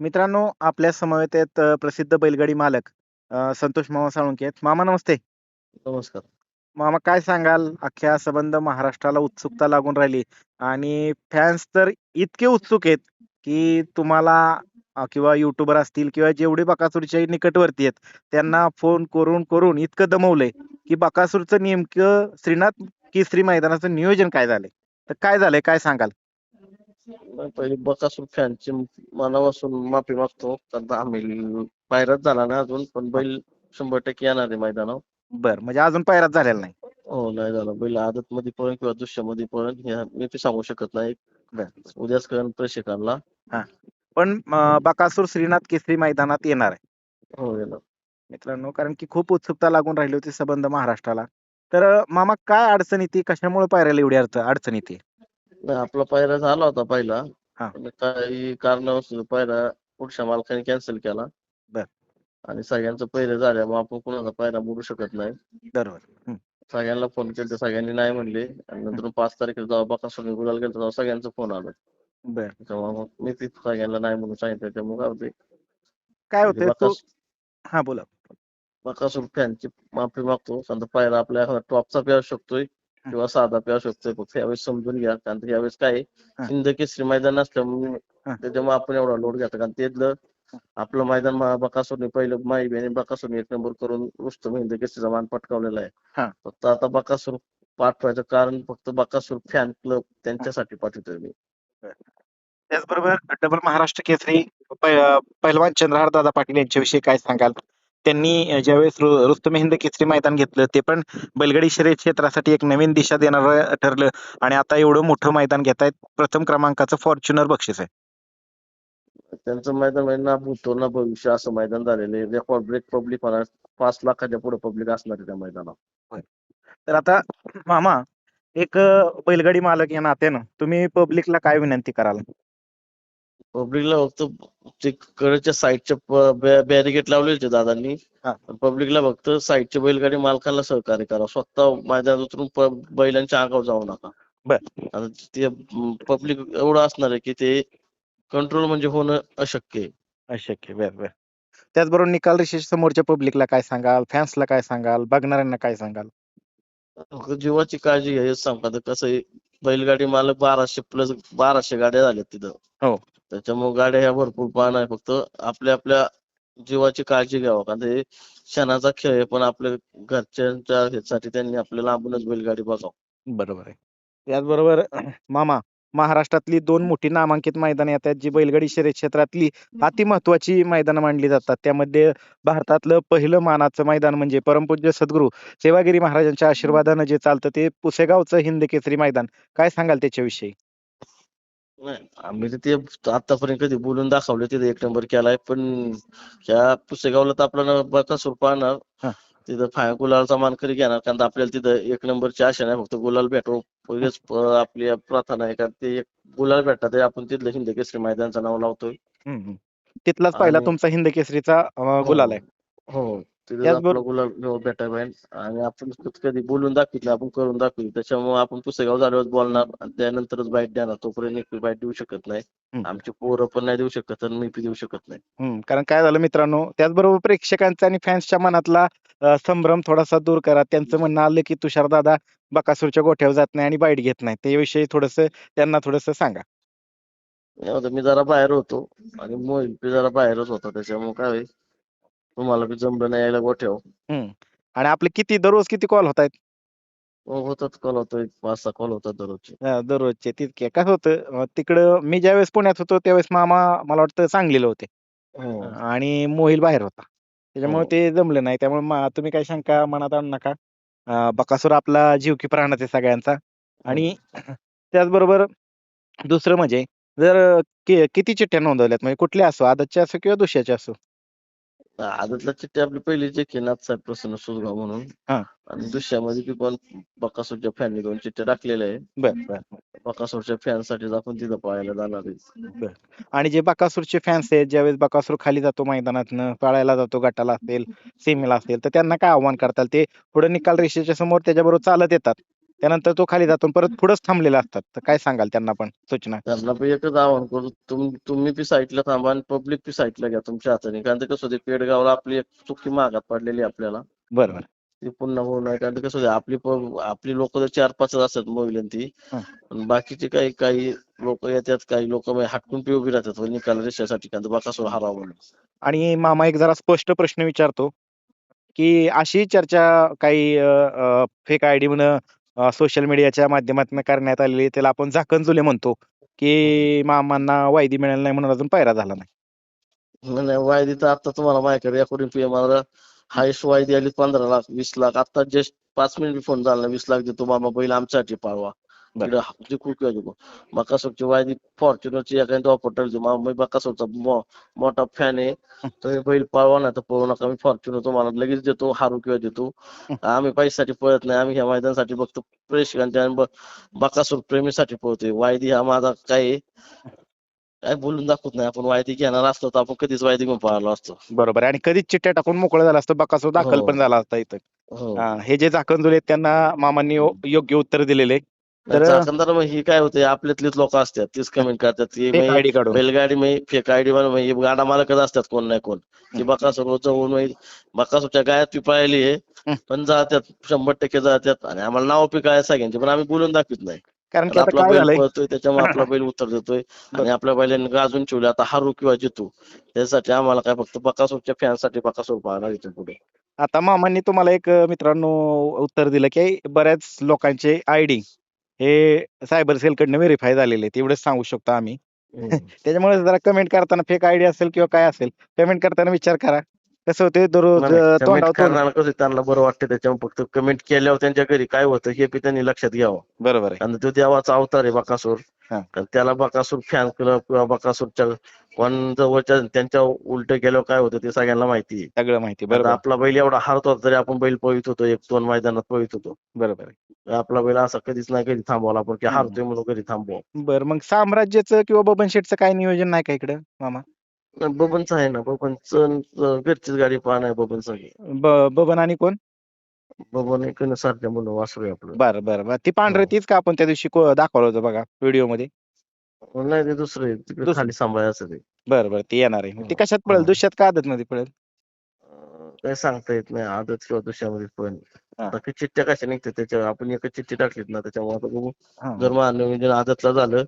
मित्रांनो आपल्या समवेत आहेत अ, प्रसिद्ध बैलगाडी मालक अ, संतोष मामा साळुंके आहेत. मामा नमस्ते. नमस्कार. मामा काय सांगाल? अख्ख्या संबंध महाराष्ट्राला उत्सुकता लागून राहिली. आणि फॅन्स तर इतके उत्सुक आहेत की तुम्हाला अ, किंवा युट्यूबर असतील किंवा जेवढे बकासूरच्या निकटवर्ती आहेत त्यांना फोन करून करून इतकं दमवलंय की बकासूरचं नेमकं श्रीनाथ केसरी मैदानाचं नियोजन काय झालंय? तर काय झालंय? काय सांगाल? नाही, पहिले बकासूर फॅनची मनापासून माफी मागतो. कारण आम्ही पायराच झाला ना अजून पण बैल शंभर टक्के येणार आहे मैदानावर. बर म्हणजे अजून पायराच झालेला नाही. हो नाही झाला. बैल आदत मध्ये पळण किंवा दुष्यामध्ये पळण हे मी ते सांगू शकत नाही. बर. उद्याच कळण प्रेक्षकांना. पण अ, बकासूर श्रीनाथ केसरी मैदानात येणार आहे. हो येणार. मित्रांनो कारण की खूप उत्सुकता लागून राहिली होती संबंध महाराष्ट्राला. तर अ, मामा काय अडचण येते? कशामुळे पायऱ्याला एवढी अडचण अडचण येते? नाही आपला पायरा झाला होता पहिला. हा. पण काही कारणावरून पायरा पुढच्या मालकाने कॅन्सल केला. बर. आणि सगळ्यांचं पहिलं झाल्यामुळे आपण कुणाचा पायरा मोडू शकत नाही. बरोबर. हम्म. सगळ्यांना फोन केला सगळ्यांनी नाही म्हणले. आणि नंतर पाच तारखेला जेव्हा बकासूर गुलाल गेला तेव्हा सगळ्यांचा फोन आला. बर. त्याच्यामुळे मग मी ते सगळ्यांना नाही म्हणून सांगितलं त्यामुळे काय होते काय होतंय तो? बकास हा बोला. बकासूर फॅनची माफी मागतो. समजा पायरा आपल्या टॉपचा प्याऊ शकतोय. किंवा साधा प्याऊ शकतोय फक्त यावेळेस समजून घ्या. कारण की यावेळेस काय आहे. हिंद केसरी मैदान असल्यामुळे. त्याच्यामुळे आपण एवढा लोड घेतो कारण त्यातलं आपलं मैदान मा- बकासूरने पहिलं माई आणि बकासूरने एक नंबर करून रुस्तम हिंद केसरीचा मान पटकावलेला हा. आहे फक्त आता बकासूर पाठवायचं कारण फक्त बकासूर फॅन क्लब त्यांच्यासाठी पाठवतोय मी. त्याचबरोबर डबल महाराष्ट्र केसरी पै- पैलवान चंद्रहार दादा पाटील यांच्याविषयी काय सांगाल? त्यांनी ज्यावेळेस रुस्तम हिंद केसरी मैदान घेतलं ते पण बैलगाडी शर्यत क्षेत्रासाठी एक नवीन दिशा देणारं ठरलं. आणि आता एवढं मोठं मैदान घेतायत प्रथम क्रमांकाचं फॉर्च्युनर बक्षीस आहे. त्यांचं मैदान म्हणजे ना भूतो ना भविष्य असं मैदान झालेलं आहे. रेकॉर्ड ब्रेक पब्लिक होणार. पाच लाखाच्या पुढे पब्लिक असणार त्या मैदानात. तर आता मामा एक बैलगाडी मालक या नात्यानं तुम्ही पब्लिकला काय विनंती कराल? पब्लिकला फक्त ते कडेच्या साईडच्या बॅरिगेट लावलेले होते दादांनी. पब्लिकला फक्त साईडच्या बैलगाडी मालकाला सहकार्य करा. स्वतः मैदानात उतरून बैलांच्या अंगावर जाऊ नका. बर. ते पब्लिक एवढं असणार आहे की ते कंट्रोल म्हणजे होणं अशक्य आहे. अशक्य बर बर. त्याचबरोबर निकाल रेषे समोरच्या पब्लिकला काय सांगाल? फॅन्सला काय सांगाल? बघणाऱ्यांना काय सांगाल? जीवाची काळजी घ्या. हेच तर कसं बैलगाडी मालक बाराशे प्लस बाराशे गाड्या झाल्यात तिथं. हो. त्याच्यामुळे गाड्या ह्या भरपूर पाहणं आहे. फक्त आपल्या आपल्या जीवाची काळजी घ्यावं. कारण ते क्षणाचा खेळ आहे पण आपल्या घरच्यांच्या ह्यासाठी त्यांनी आपल्या लांबूनच बैलगाडी बघावं. बरोबर आहे. त्याचबरोबर मामा महाराष्ट्रातली दोन मोठी नामांकित मैदानं येतात जी बैलगाडी शर्यत क्षेत्रातली अति महत्वाची मैदानं मानली जातात. त्यामध्ये भारतातलं पहिलं मानाचं मैदान म्हणजे परमपूज्य सद्गुरू सेवागिरी महाराजांच्या आशीर्वादानं जे चालतं ते पुसेगावचं हिंद केसरी मैदान. काय सांगाल त्याच्याविषयी? नाही आम्ही तर ते आतापर्यंत कधी बोलून दाखवले तिथे एक नंबर केलाय पण ह्या पुसेगावला तर आपल्याला बकासूर पाहणार. हा. तिथं फाय गुलालचा मानकरी घेणार कारण आपल्याला तिथं एक नंबरची आशा नाही फक्त गुलाल भेटो. पहिलेच प- आपली प्रार्थना आहे कारण ते एक गुलाल भेटला तरी आपण तिथलं हिंद केसरी मैदानचं नाव लावतोय. हम्म, हम्म. तिथलाच पहिला आणि- तुमचा हिंद केसरीचा गुलाल आहे. हो. तिथे पाहिजे आणि आपण कधी बोलून दाखवित आपण करून दाखवू त्याच्यामुळे आपण पुस्तकावर झाल्यावर बोलणार आणि त्यानंतरच बाईट देणार. तोपर्यंत एक बाईट देऊ शकत नाही. आमची पोरं पण नाही देऊ शकत आणि मी पण देऊ शकत नाही. कारण काय झालं मित्रांनो त्याचबरोबर प्रेक्षकांचा आणि फॅन्सच्या मनातला संभ्रम थोडासा दूर करा. त्यांचं म्हणणं आलं की तुषार दादा बकासूरच्या गोठ्यावर जात नाही आणि बाईट घेत नाही. त्याविषयी थोडस त्यांना थोडस सांगा. मी जरा बाहेर होतो आणि मोहिल बी जरा बाहेरच होता. त्याच्यामुळे काय होईल? तुम्हाला बी जमलं नाही यायला गोठ्यावर हम्म. आणि आपले किती दररोज किती कॉल होत आहेत हो होतात कॉल होतो एक पाच सहा कॉल होतात दररोजचे. दररोजचे तितके. कसं होतं अं, तिकडं मी ज्यावेळेस पुण्यात होतो त्यावेळेस मामा मला वाटतं सांगलीला होते. हो. आणि मोहिल बाहेर होता. त्याच्यामुळे हो. ते जमलं नाही. त्यामुळे मा- तुम्ही काही शंका मनात आणू नका. अं, बकासूर आपला जीव की प्राणच आहे सगळ्यांचा. आणि त्याचबरोबर दुसरं म्हणजे जर कि- किती चिठ्ठ्या नोंदवल्यात? म्हणजे कुठल्या असो आदतच्या असो किंवा दुसऱ्याच्या असो? आदतला चिठ्ठी आपली पहिली जे की नाथ साहेब प्रसन्न सुरगाव म्हणून. हा. आणि दुसऱ्यामध्ये बी पण बकासूरच्या फॅननी दोन चिठ्ठ्या टाकलेल्या आहे. बर बर बकासूरच्या फॅनसाठी आपण तिथं पाहायला जाणार आहे. आणि जे बकासूरचे फॅन्स आहेत ज्यावेळेस बकासूर खाली जातो मैदानातनं पळायला जातो गटाला असेल सेमीला असेल तर त्यांना काय आव्हान करताल? ते पुढे निकाल रेषेच्या समोर त्याच्याबरोबर चालत येतात. त्यानंतर तो खाली जातो परत पुढेच थांबलेला असतात. तर काय सांगाल त्यांना पण सूचना? त्यांना पण एकच आव्हान करू तुम तुम्ही बी साईडला थांबा आणि पब्लिक बी साईडला घ्या तुमच्या हाताने. कारण ते कसं होते पेडगावला आपली एक चुकी मागात पडलेली आपल्याला. बरं बरं. ती पुन्हा होऊ नये. कारण ते कसं होते आपली प- आपली लोक जर चार पाचच असतात मोबाईल ती. हं. बाकीचे काही काही लोक येतात काही लोक हटकून पी उभी राहतात व निकाल रेषेसाठी. कारण बकासूर हरावा म्हणून. आणि मामा एक जरा स्पष्ट प्रश्न विचारतो की अशी चर्चा काही फेक आयडी म्हणून सोशल मीडियाच्या माध्यमातून करण्यात आलेली त्याला आपण झाकणजुले म्हणतो की मामांना वायदी मिळाली नाही म्हणून अजून पायरा झाला नाही. नाही वायदी तर आता तुम्हाला माझ्याकडे रेकॉर्डिंग पी मला. हायस्ट वायदी आली पंधरा लाख वीस लाख. आता जस्ट पाच मिनिट फोन झाला वीस लाख देतो मामा बैल आमच्यासाठी पाळवा. बरं. तिकडे जिकू किंवा जिकू बकासूरची वायदी फॉर्च्युनरची एखादी ऑफर ठरली मामा मी बकासूरचा मो- मोठा फॅन आहे तुम्ही बैल पाळवा ना तर पळू नका मी फॉर्च्युनर तुम्हाला लगेच देतो हारू किंवा देतो आम्ही पैशासाठी पळत नाही आम्ही ह्या मैदानासाठी फक्त प्रेक्षकांच्या आणि बकासूर प्रेमीसाठी पळतोय वायदी हा माझा काय आहे, काय बोलून दाखवत नाही आपण वायदी घेणार असतो तर आपण कधीच वायदी घेऊन पळालो असतो बरोबर आहे आणि कधीच चिठ्ठ्या टाकून मोकळं झालं असतं बकासूर दाखल हो. पण झाला असता इथं. हो. हा, जे झाकणजुले आहेत त्यांना मामांनी योग्य उत्तर दिलेले. तर- चाकंदर मग ही काय होते आपल्यातलीच लोक असतात तीच कमेंट करतात की बैलगाडी मी फेक आयडी गाडा मालकच असतात कोण नाही कोण. की हं. बकासूर जाऊन बकासूरच्या गायात पिपाळली आहे हं. पण जात्यात शंभर टक्के जात्यात आणि आम्हाला नाव पिका आहे सगळ्यांची पण आम्ही बोलून दाखवत नाही. कारण की आपला बैल पळतोय त्याच्यामुळे आपला बैल उत्तर देतोय आणि आपल्या बैलांनी गाजून ठेवले आता हारू किंवा जितू त्यासाठी आम्हाला काय फक्त बकासूरच्या फॅनसाठी बकासूर पाहणार इथून पुढे. आता मामांनी तुम्हाला एक मित्रांनो उत्तर दिलं की बऱ्याच लोकांचे आयडी हे सायबर सेल कडनं व्हेरीफाय झालेले आहेत एवढंच सांगू शकतो आम्ही. त्याच्यामुळे जरा कमेंट करताना फेक आयडी असेल किंवा काय असेल पेमेंट करताना विचार करा. कसं होते दररोज कसं त्यांना बरं वाटतं त्याच्यामुळे फक्त कमेंट केल्यावर त्यांच्या घरी काय होतं हे त्यांनी लक्षात घ्यावं. बरोबर आहे. आणि तो देवाचा अवतार आहे बकासूर. हा. कारण त्याला बकासूर फॅन क्लब किंवा बकासूरच्या कोण जवळच्या त्यांच्या उलट गेल्यावर काय होतं ते सगळ्यांना माहिती आहे. सगळं माहिती बरोबर. आपला बैल एवढा हारत होता तरी आपण बैल पळत होतो एक दोन मैदानात पळत होतो. बरोबर आपला बैल असा कधीच नाही कधी थांबवला आपण की. हारतोय म्हणून कधी थांबवा. बरं मग साम्राज्याचं किंवा बबन शेठचं काय नियोजन नाही का इकडं मामा? बबनचं आहे ना बबनचं घरचीच गाडी पाहणं आहे बबन सगळी बबन आणि कोण? बबन एक सारख्या म्हणून वासरू आहे आपलं. बरं बरं बरं. ती पांढरे हो. तीच का आपण त्या दिवशी को- दाखवलं होतं बघा व्हिडिओमध्ये नाही ते दुसरं आहे. तिकडे दुसरं. खाली सांभाळायचं ते. बरं बरं ती येणार आहे. मग ती हो. कशात पडेल हो. दुष्यात का आदत मध्ये पडेल अं, काय सांगता येत नाही. आदत किंवा दुसऱ्यामध्ये पण. हा. बाकी चिठ्ठ्या कशा निघतात त्याच्यावर आपण एक चिठ्ठी टाकलीत ना त्याच्यामुळे आता बघू. हा. जर मानवी आदतला झालं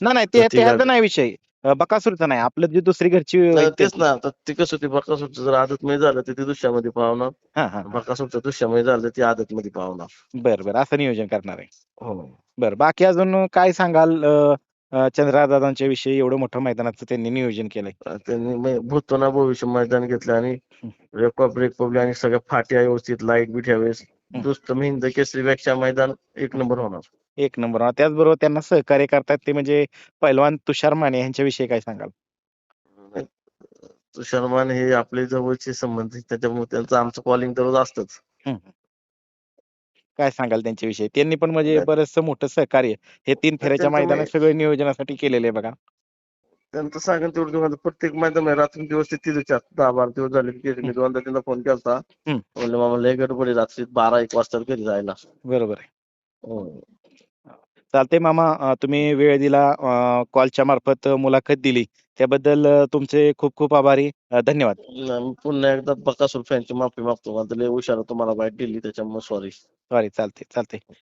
नाही नाही ते तर ती ते ह्याचा गाडी- नाही विषय. बकासूरचा नाही आपलं जी दुसरी घरची तर तेच ना आता ते कसं ते बकासूरचं जर आदत मध्ये झालं तर ते दुसऱ्यामध्ये पावणार. हा हा. बकासूरचं दुसऱ्यामध्ये झालं ते आदत मध्ये पावणार. बरं बरं असं नियोजन करणार आहे. हो. बरं बाकी अजून काय सांगाल चंद्रदादांच्या विषयी? एवढं मोठं मैदानाचं त्यांनी नियोजन केलंय. त्यांनी मै- भूतो ना भविष्य मैदान घेतलं आणि रेकॉ ब्रेक पबली आणि सगळ्या फाट्या व्यवस्थित लाइट बी ठेवेस हम्म. दुसरं हिंद केसरीपेक्षा मैदान एक नंबर होणार. एक नंबर. त्याचबरोबर त्यांना सहकार्य करतात ते म्हणजे पैलवान तुषार माने यांच्याविषयी काय सांगाल? तुषार माने हे आपले जवळचे संबंध आहेत, त्याच्यामुळे त्यांचं आमचं कॉलिंग दररोज असतंच. काय सांगाल त्यांच्याविषयी? त्यांनी पण म्हणजे नाही. बरचसं मोठं सहकार्य हे तीन फेऱ्याच्या त्यांचं मैदानात सगळं नियोजनासाठी केलेलं आहे बघा. त्यांचं सांगेन तेवढं तुम्हाला. प्रत्येक मैदान रात्री दिवस ते तिथेच असतात. दहा बारा दिवस झाले. मी दोनदा त्यांना फोन केलता. हम्म. म्हणलं मामा लय गडबड आहे रात्री बारा एक वाजता घरी जायला. बरोबर आहे. हो. चालते मामा. तुम्ही वेळ दिला कॉलच्या मार्फत मुलाखत दिली. त्याबद्दल तुमचे खूप खूप आभारी धन्यवाद. पुन्हा एकदा बकासूर फॅनची माफी मागतो. लय हुशार तुम्हाला वाईट दिली त्याच्यामुळे सॉरी सॉरी चालते चालते